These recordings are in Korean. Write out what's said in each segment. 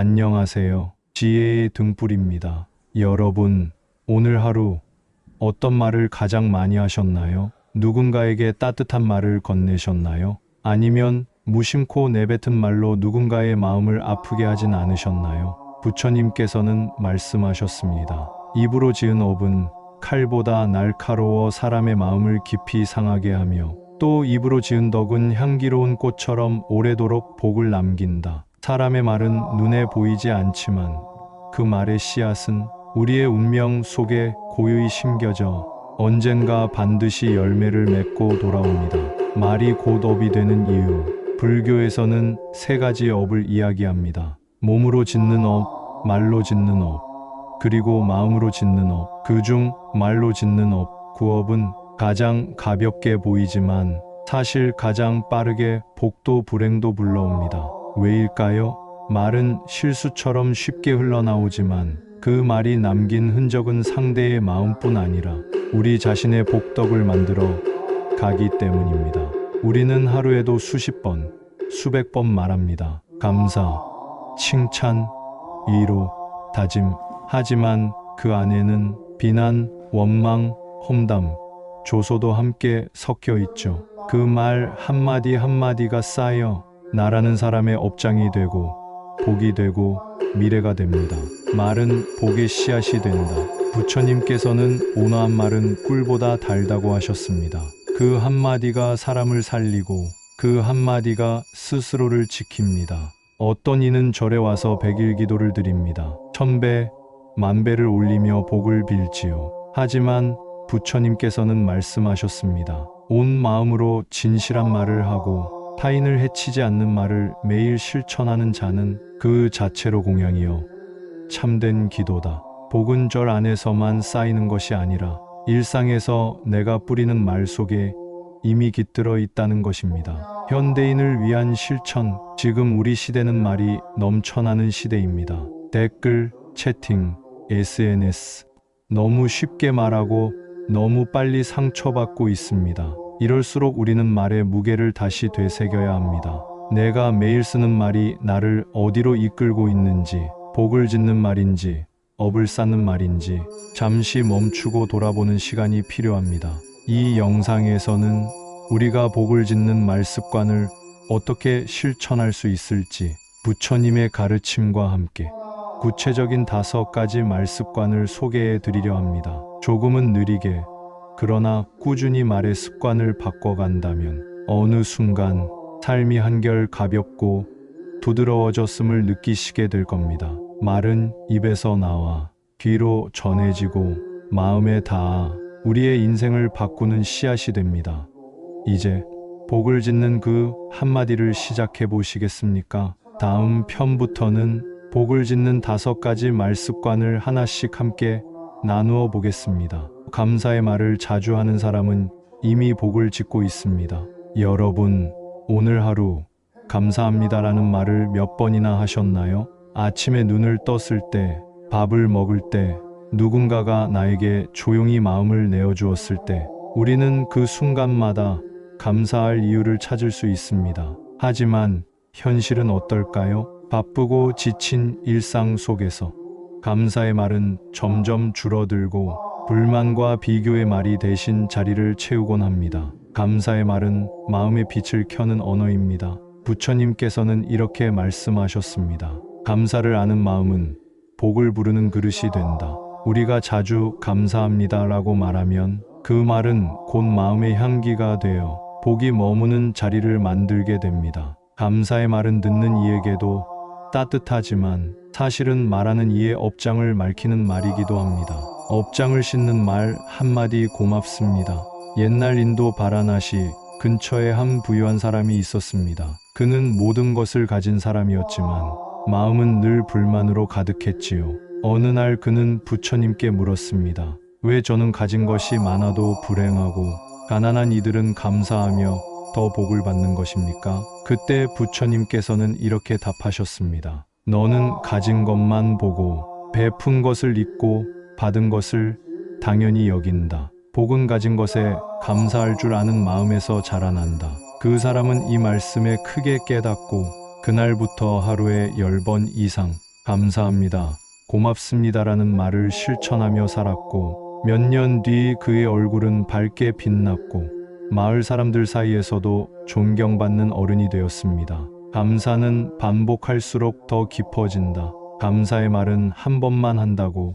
안녕하세요. 지혜의 등불입니다. 여러분, 오늘 하루 어떤 말을 가장 많이 하셨나요? 누군가에게 따뜻한 말을 건네셨나요? 아니면 무심코 내뱉은 말로 누군가의 마음을 아프게 하진 않으셨나요? 부처님께서는 말씀하셨습니다. 입으로 지은 업은 칼보다 날카로워 사람의 마음을 깊이 상하게 하며 또 입으로 지은 덕은 향기로운 꽃처럼 오래도록 복을 남긴다. 사람의 말은 눈에 보이지 않지만 그 말의 씨앗은 우리의 운명 속에 고요히 심겨져 언젠가 반드시 열매를 맺고 돌아옵니다. 말이 곧 업이 되는 이유. 불교에서는 세 가지 업을 이야기합니다. 몸으로 짓는 업, 말로 짓는 업, 그리고 마음으로 짓는 업. 그중 말로 짓는 업, 그 업은 가장 가볍게 보이지만 사실 가장 빠르게 복도 불행도 불러옵니다. 왜일까요? 말은 실수처럼 쉽게 흘러나오지만 그 말이 남긴 흔적은 상대의 마음뿐 아니라 우리 자신의 복덕을 만들어 가기 때문입니다. 우리는 하루에도 수십 번, 수백 번 말합니다. 감사, 칭찬, 위로, 다짐. 하지만 그 안에는 비난, 원망, 험담, 조소도 함께 섞여 있죠. 그 말 한마디 한마디가 쌓여 나라는 사람의 업장이 되고 복이 되고 미래가 됩니다. 말은 복의 씨앗이 된다. 부처님께서는 온화한 말은 꿀보다 달다고 하셨습니다. 그 한마디가 사람을 살리고 그 한마디가 스스로를 지킵니다. 어떤 이는 절에 와서 백일 기도를 드립니다. 천배, 만배를 올리며 복을 빌지요. 하지만 부처님께서는 말씀하셨습니다. 온 마음으로 진실한 말을 하고 타인을 해치지 않는 말을 매일 실천하는 자는 그 자체로 공양이요. 참된 기도다. 복은 절 안에서만 쌓이는 것이 아니라 일상에서 내가 뿌리는 말 속에 이미 깃들어 있다는 것입니다. 현대인을 위한 실천. 지금 우리 시대는 말이 넘쳐나는 시대입니다. 댓글, 채팅, SNS. 너무 쉽게 말하고 너무 빨리 상처받고 있습니다. 이럴수록 우리는 말의 무게를 다시 되새겨야 합니다. 내가 매일 쓰는 말이 나를 어디로 이끌고 있는지, 복을 짓는 말인지, 업을 쌓는 말인지, 잠시 멈추고 돌아보는 시간이 필요합니다. 이 영상에서는 우리가 복을 짓는 말 습관을 어떻게 실천할 수 있을지 부처님의 가르침과 함께 구체적인 다섯 가지 말 습관을 소개해 드리려 합니다. 조금은 느리게, 그러나 꾸준히 말의 습관을 바꿔간다면 어느 순간 삶이 한결 가볍고 부드러워졌음을 느끼시게 될 겁니다. 말은 입에서 나와 귀로 전해지고 마음에 닿아 우리의 인생을 바꾸는 씨앗이 됩니다. 이제 복을 짓는 그 한마디를 시작해 보시겠습니까? 다음 편부터는 복을 짓는 다섯 가지 말 습관을 하나씩 함께 나누어 보겠습니다. 감사의 말을 자주 하는 사람은 이미 복을 짓고 있습니다. 여러분, 오늘 하루 감사합니다라는 말을 몇 번이나 하셨나요? 아침에 눈을 떴을 때, 밥을 먹을 때, 누군가가 나에게 조용히 마음을 내어주었을 때, 우리는 그 순간마다 감사할 이유를 찾을 수 있습니다. 하지만 현실은 어떨까요? 바쁘고 지친 일상 속에서 감사의 말은 점점 줄어들고 불만과 비교의 말이 대신 자리를 채우곤 합니다. 감사의 말은 마음의 빛을 켜는 언어입니다. 부처님께서는 이렇게 말씀하셨습니다. 감사를 아는 마음은 복을 부르는 그릇이 된다. 우리가 자주 감사합니다 라고 말하면 그 말은 곧 마음의 향기가 되어 복이 머무는 자리를 만들게 됩니다. 감사의 말은 듣는 이에게도 따뜻하지만 사실은 말하는 이의 업장을 밝히는 말이기도 합니다. 업장을 싣는 말 한마디 고맙습니다. 옛날 인도 바라나시 근처에 한 부유한 사람이 있었습니다. 그는 모든 것을 가진 사람이었지만 마음은 늘 불만으로 가득했지요. 어느 날 그는 부처님께 물었습니다. 왜 저는 가진 것이 많아도 불행하고 가난한 이들은 감사하며 더 복을 받는 것입니까? 그때 부처님께서는 이렇게 답하셨습니다. 너는 가진 것만 보고 베푼 것을 잊고 받은 것을 당연히 여긴다. 복은 가진 것에 감사할 줄 아는 마음에서 자라난다. 그 사람은 이 말씀에 크게 깨닫고 그날부터 하루에 열번 이상 감사합니다. 고맙습니다라는 말을 실천하며 살았고 몇 년 뒤 그의 얼굴은 밝게 빛났고 마을 사람들 사이에서도 존경받는 어른이 되었습니다. 감사는 반복할수록 더 깊어진다. 감사의 말은 한 번만 한다고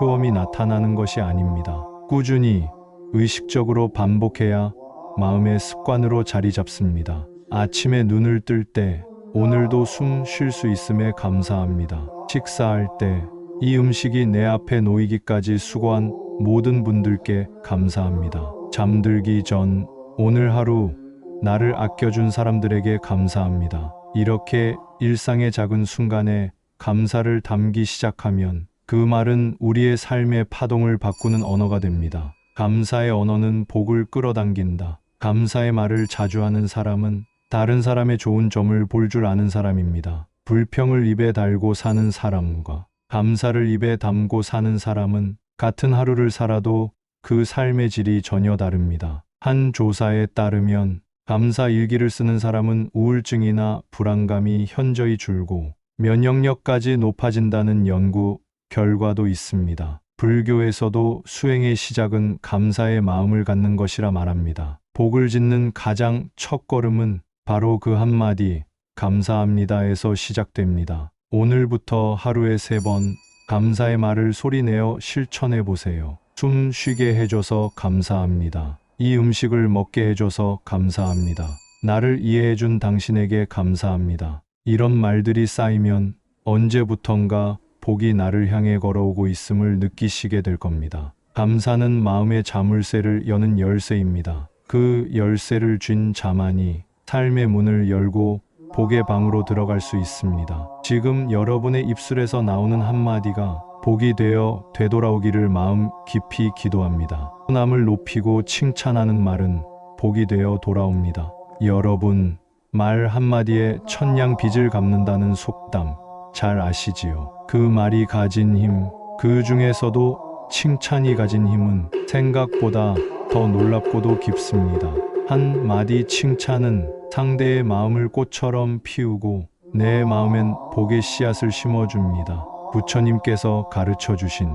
효험이 나타나는 것이 아닙니다. 꾸준히 의식적으로 반복해야 마음의 습관으로 자리 잡습니다. 아침에 눈을 뜰 때 오늘도 숨 쉴 수 있음에 감사합니다. 식사할 때 이 음식이 내 앞에 놓이기까지 수고한 모든 분들께 감사합니다. 잠들기 전 오늘 하루 나를 아껴준 사람들에게 감사합니다. 이렇게 일상의 작은 순간에 감사를 담기 시작하면 그 말은 우리의 삶의 파동을 바꾸는 언어가 됩니다. 감사의 언어는 복을 끌어당긴다. 감사의 말을 자주 하는 사람은 다른 사람의 좋은 점을 볼 줄 아는 사람입니다. 불평을 입에 달고 사는 사람과 감사를 입에 담고 사는 사람은 같은 하루를 살아도 그 삶의 질이 전혀 다릅니다. 한 조사에 따르면 감사 일기를 쓰는 사람은 우울증이나 불안감이 현저히 줄고 면역력까지 높아진다는 연구 결과도 있습니다. 불교에서도 수행의 시작은 감사의 마음을 갖는 것이라 말합니다. 복을 짓는 가장 첫 걸음은 바로 그 한마디 감사합니다에서 시작됩니다. 오늘부터 하루에 세 번 감사의 말을 소리내어 실천해 보세요. 숨 쉬게 해줘서 감사합니다. 이 음식을 먹게 해줘서 감사합니다. 나를 이해해준 당신에게 감사합니다. 이런 말들이 쌓이면 언제부턴가 복이 나를 향해 걸어오고 있음을 느끼시게 될 겁니다. 감사는 마음의 자물쇠를 여는 열쇠입니다. 그 열쇠를 쥔 자만이 삶의 문을 열고 복의 방으로 들어갈 수 있습니다. 지금 여러분의 입술에서 나오는 한마디가 복이 되어 되돌아오기를 마음 깊이 기도합니다. 남을 높이고 칭찬하는 말은 복이 되어 돌아옵니다. 여러분, 말 한마디에 천냥 빚을 갚는다는 속담 잘 아시지요? 그 말이 가진 힘, 그 중에서도 칭찬이 가진 힘은 생각보다 더 놀랍고도 깊습니다. 한 마디 칭찬은 상대의 마음을 꽃처럼 피우고 내 마음엔 복의 씨앗을 심어줍니다. 부처님께서 가르쳐 주신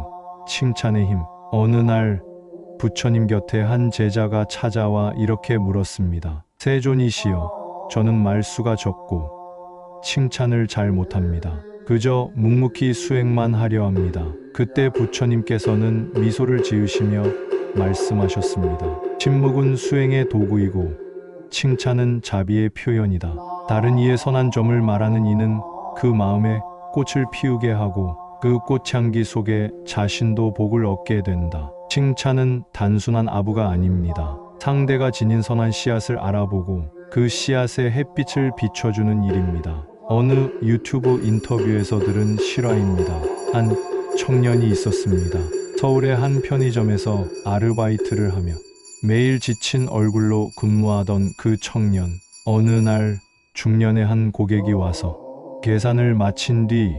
칭찬의 힘. 어느 날 부처님 곁에 한 제자가 찾아와 이렇게 물었습니다. 세존이시여, 저는 말수가 적고 칭찬을 잘 못합니다. 그저 묵묵히 수행만 하려 합니다. 그때 부처님께서는 미소를 지으시며 말씀하셨습니다. 침묵은 수행의 도구이고 칭찬은 자비의 표현이다. 다른 이의 선한 점을 말하는 이는 그 마음에 꽃을 피우게 하고 그 꽃향기 속에 자신도 복을 얻게 된다. 칭찬은 단순한 아부가 아닙니다. 상대가 지닌 선한 씨앗을 알아보고 그 씨앗에 햇빛을 비춰주는 일입니다. 어느 유튜브 인터뷰에서 들은 실화입니다. 한 청년이 있었습니다. 서울의 한 편의점에서 아르바이트를 하며 매일 지친 얼굴로 근무하던 그 청년. 어느 날 중년의 한 고객이 와서 계산을 마친 뒤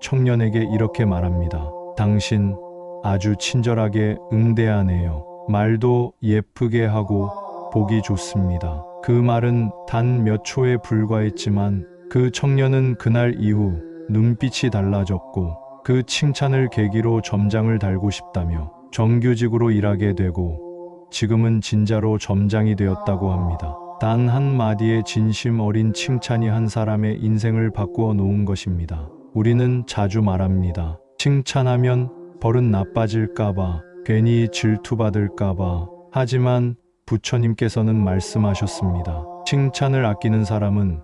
청년에게 이렇게 말합니다. 당신 아주 친절하게 응대하네요. 말도 예쁘게 하고 보기 좋습니다. 그 말은 단 몇 초에 불과했지만 그 청년은 그날 이후 눈빛이 달라졌고 그 칭찬을 계기로 점장을 달고 싶다며 정규직으로 일하게 되고 지금은 진짜로 점장이 되었다고 합니다. 단 한마디의 진심 어린 칭찬이 한 사람의 인생을 바꾸어 놓은 것입니다. 우리는 자주 말합니다. 칭찬하면 벌은 나빠질까봐, 괜히 질투받을까봐. 하지만 부처님께서는 말씀하셨습니다. 칭찬을 아끼는 사람은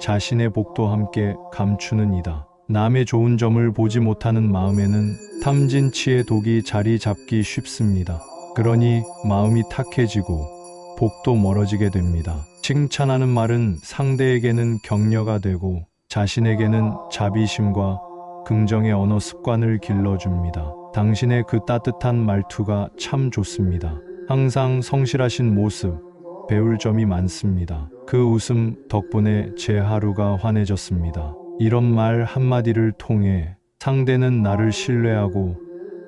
자신의 복도 함께 감추는 이다. 남의 좋은 점을 보지 못하는 마음에는 탐진치의 독이 자리 잡기 쉽습니다. 그러니 마음이 탁해지고 복도 멀어지게 됩니다. 칭찬하는 말은 상대에게는 격려가 되고 자신에게는 자비심과 긍정의 언어 습관을 길러줍니다. 당신의 그 따뜻한 말투가 참 좋습니다. 항상 성실하신 모습, 배울 점이 많습니다. 그 웃음 덕분에 제 하루가 환해졌습니다. 이런 말 한마디를 통해 상대는 나를 신뢰하고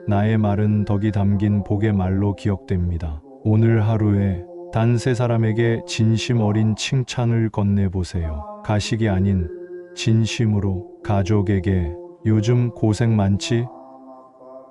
나의 말은 덕이 담긴 복의 말로 기억됩니다. 오늘 하루에 단세 사람에게 진심 어린 칭찬을 건네보세요. 가식이 아닌 진심으로 가족에게, 요즘 고생 많지?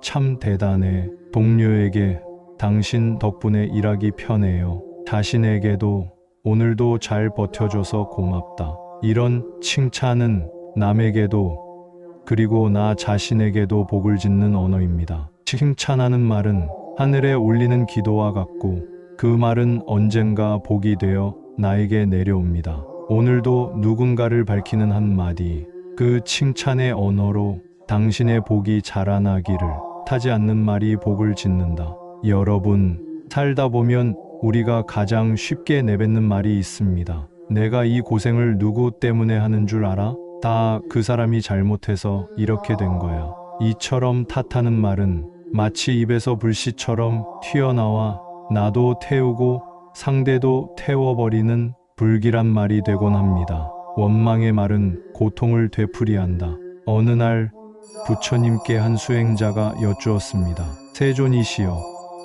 참 대단해. 동료에게 당신 덕분에 일하기 편해요. 자신에게도 오늘도 잘 버텨줘서 고맙다. 이런 칭찬은 남에게도 그리고 나 자신에게도 복을 짓는 언어입니다. 칭찬하는 말은 하늘에 올리는 기도와 같고 그 말은 언젠가 복이 되어 나에게 내려옵니다. 오늘도 누군가를 밝히는 한마디, 그 칭찬의 언어로 당신의 복이 자라나기를 타지 않는 말이 복을 짓는다. 여러분, 살다 보면 우리가 가장 쉽게 내뱉는 말이 있습니다. 내가 이 고생을 누구 때문에 하는 줄 알아? 다 그 사람이 잘못해서 이렇게 된 거야. 이처럼 탓하는 말은 마치 입에서 불씨처럼 튀어나와 나도 태우고 상대도 태워버리는 불길한 말이 되곤 합니다. 원망의 말은 고통을 되풀이한다. 어느 날 부처님께 한 수행자가 여쭈었습니다. 세존이시여,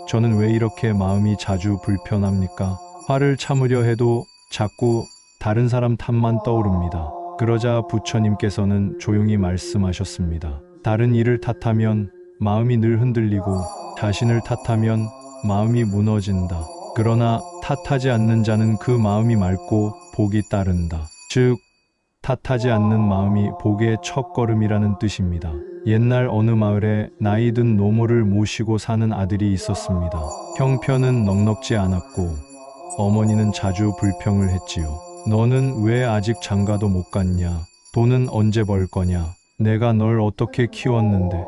저는 왜 이렇게 마음이 자주 불편합니까? 화를 참으려 해도 자꾸 다른 사람 탓만 떠오릅니다. 그러자 부처님께서는 조용히 말씀하셨습니다. 다른 일을 탓하면 마음이 늘 흔들리고 자신을 탓하면 마음이 무너진다. 그러나 탓하지 않는 자는 그 마음이 맑고 복이 따른다. 즉, 탓하지 않는 마음이 복의 첫걸음이라는 뜻입니다. 옛날 어느 마을에 나이 든 노모를 모시고 사는 아들이 있었습니다. 형편은 넉넉지 않았고 어머니는 자주 불평을 했지요. 너는 왜 아직 장가도 못 갔냐? 돈은 언제 벌 거냐? 내가 널 어떻게 키웠는데?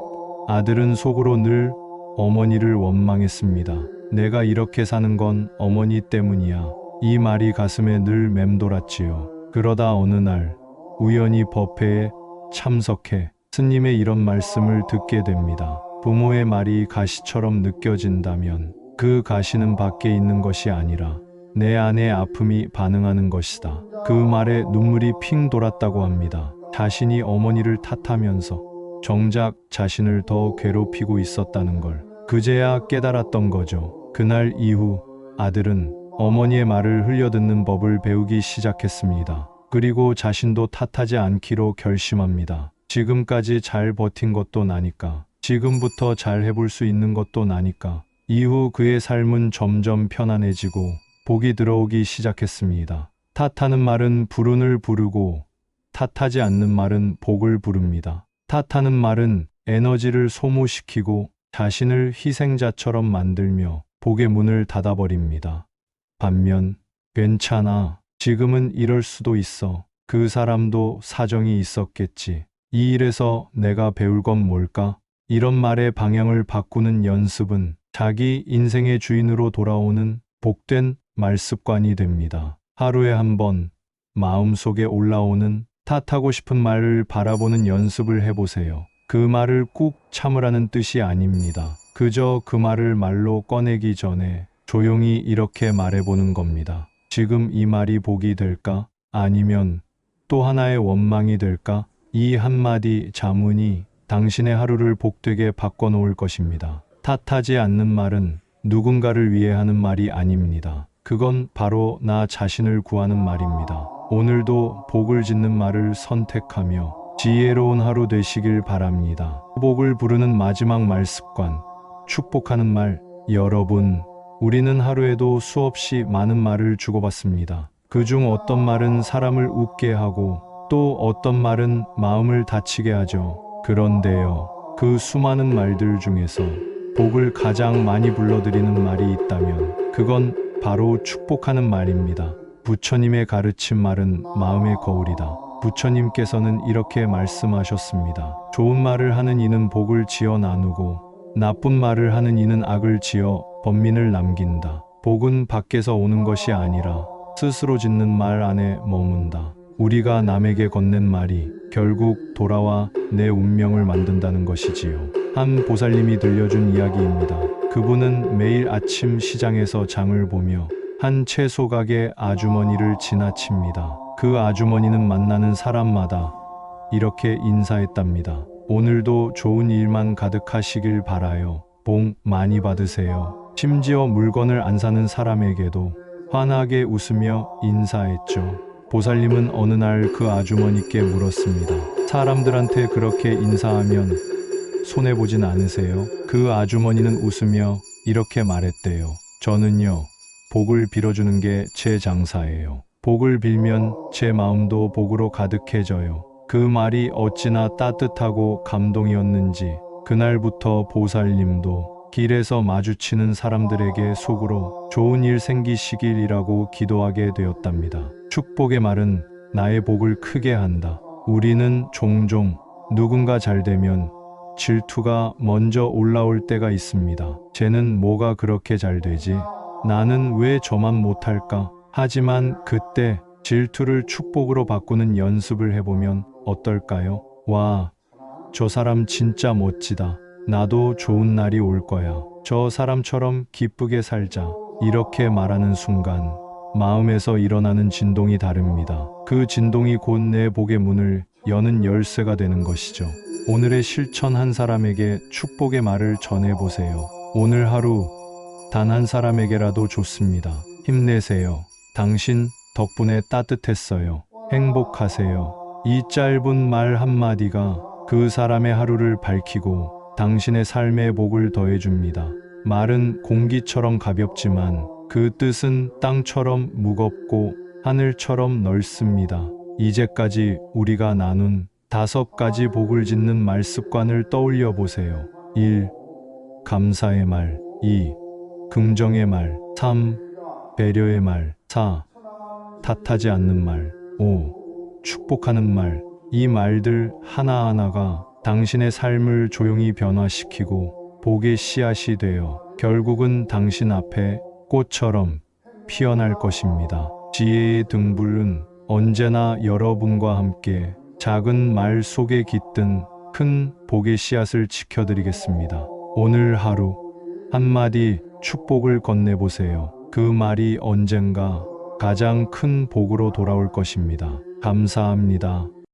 아들은 속으로 늘 어머니를 원망했습니다. 내가 이렇게 사는 건 어머니 때문이야. 이 말이 가슴에 늘 맴돌았지요. 그러다 어느 날 우연히 법회에 참석해 스님의 이런 말씀을 듣게 됩니다. 부모의 말이 가시처럼 느껴진다면 그 가시는 밖에 있는 것이 아니라 내 안의 아픔이 반응하는 것이다. 그 말에 눈물이 핑 돌았다고 합니다. 자신이 어머니를 탓하면서 정작 자신을 더 괴롭히고 있었다는 걸 그제야 깨달았던 거죠. 그날 이후 아들은 어머니의 말을 흘려듣는 법을 배우기 시작했습니다. 그리고 자신도 탓하지 않기로 결심합니다. 지금까지 잘 버틴 것도 나니까. 지금부터 잘 해볼 수 있는 것도 나니까. 이후 그의 삶은 점점 편안해지고 복이 들어오기 시작했습니다. 탓하는 말은 불운을 부르고 탓하지 않는 말은 복을 부릅니다. 탓하는 말은 에너지를 소모시키고 자신을 희생자처럼 만들며 복의 문을 닫아버립니다. 반면 괜찮아. 지금은 이럴 수도 있어. 그 사람도 사정이 있었겠지. 이 일에서 내가 배울 건 뭘까? 이런 말의 방향을 바꾸는 연습은 자기 인생의 주인으로 돌아오는 복된 말습관이 됩니다. 하루에 한 번 마음속에 올라오는 탓하고 싶은 말을 바라보는 연습을 해보세요. 그 말을 꾹 참으라는 뜻이 아닙니다. 그저 그 말을 말로 꺼내기 전에 조용히 이렇게 말해보는 겁니다. 지금 이 말이 복이 될까? 아니면 또 하나의 원망이 될까? 이 한마디 자문이 당신의 하루를 복되게 바꿔놓을 것입니다. 탓하지 않는 말은 누군가를 위해 하는 말이 아닙니다. 그건 바로 나 자신을 구하는 말입니다. 오늘도 복을 짓는 말을 선택하며 지혜로운 하루 되시길 바랍니다. 복을 부르는 마지막 말 습관, 축복하는 말, 여러분, 우리는 하루에도 수없이 많은 말을 주고받습니다. 그중 어떤 말은 사람을 웃게 하고 또 어떤 말은 마음을 다치게 하죠. 그런데요, 그 수많은 말들 중에서 복을 가장 많이 불러들이는 말이 있다면 그건 바로 축복하는 말입니다. 부처님의 가르친 말은 마음의 거울이다. 부처님께서는 이렇게 말씀하셨습니다. 좋은 말을 하는 이는 복을 지어 나누고 나쁜 말을 하는 이는 악을 지어 번민을 남긴다. 복은 밖에서 오는 것이 아니라 스스로 짓는 말 안에 머문다. 우리가 남에게 건넨 말이 결국 돌아와 내 운명을 만든다는 것이지요. 한 보살님이 들려준 이야기입니다. 그분은 매일 아침 시장에서 장을 보며 한 채소 가게 아주머니를 지나칩니다. 그 아주머니는 만나는 사람마다 이렇게 인사했답니다. 오늘도 좋은 일만 가득하시길 바라요. 복 많이 받으세요. 심지어 물건을 안 사는 사람에게도 환하게 웃으며 인사했죠. 보살님은 어느 날 그 아주머니께 물었습니다. 사람들한테 그렇게 인사하면 손해보진 않으세요? 그 아주머니는 웃으며 이렇게 말했대요. 저는요, 복을 빌어주는 게 제 장사예요. 복을 빌면 제 마음도 복으로 가득해져요. 그 말이 어찌나 따뜻하고 감동이었는지 그날부터 보살님도 길에서 마주치는 사람들에게 속으로 좋은 일 생기시길이라고 기도하게 되었답니다. 축복의 말은 나의 복을 크게 한다. 우리는 종종 누군가 잘 되면 질투가 먼저 올라올 때가 있습니다. 쟤는 뭐가 그렇게 잘 되지? 나는 왜 저만 못할까? 하지만 그때 질투를 축복으로 바꾸는 연습을 해보면 어떨까요? 와, 저 사람 진짜 멋지다. 나도 좋은 날이 올 거야. 저 사람처럼 기쁘게 살자. 이렇게 말하는 순간 마음에서 일어나는 진동이 다릅니다. 그 진동이 곧 내 복의 문을 여는 열쇠가 되는 것이죠. 오늘의 실천 한 사람에게 축복의 말을 전해보세요. 오늘 하루 단 한 사람에게라도 좋습니다. 힘내세요. 당신 덕분에 따뜻했어요. 행복하세요. 이 짧은 말 한마디가 그 사람의 하루를 밝히고 당신의 삶의 복을 더해줍니다. 말은 공기처럼 가볍지만 그 뜻은 땅처럼 무겁고 하늘처럼 넓습니다. 이제까지 우리가 나눈 다섯 가지 복을 짓는 말 습관을 떠올려 보세요. 1. 감사의 말 2. 긍정의 말 3. 배려의 말 4. 탓하지 않는 말 5. 축복하는 말 이 말들 하나하나가 당신의 삶을 조용히 변화시키고 복의 씨앗이 되어 결국은 당신 앞에 꽃처럼 피어날 것입니다. 지혜의 등불은 언제나 여러분과 함께 작은 말 속에 깃든 큰 복의 씨앗을 지켜드리겠습니다. 오늘 하루 한마디 축복을 건네보세요. 그 말이 언젠가 가장 큰 복으로 돌아올 것입니다. 감사합니다.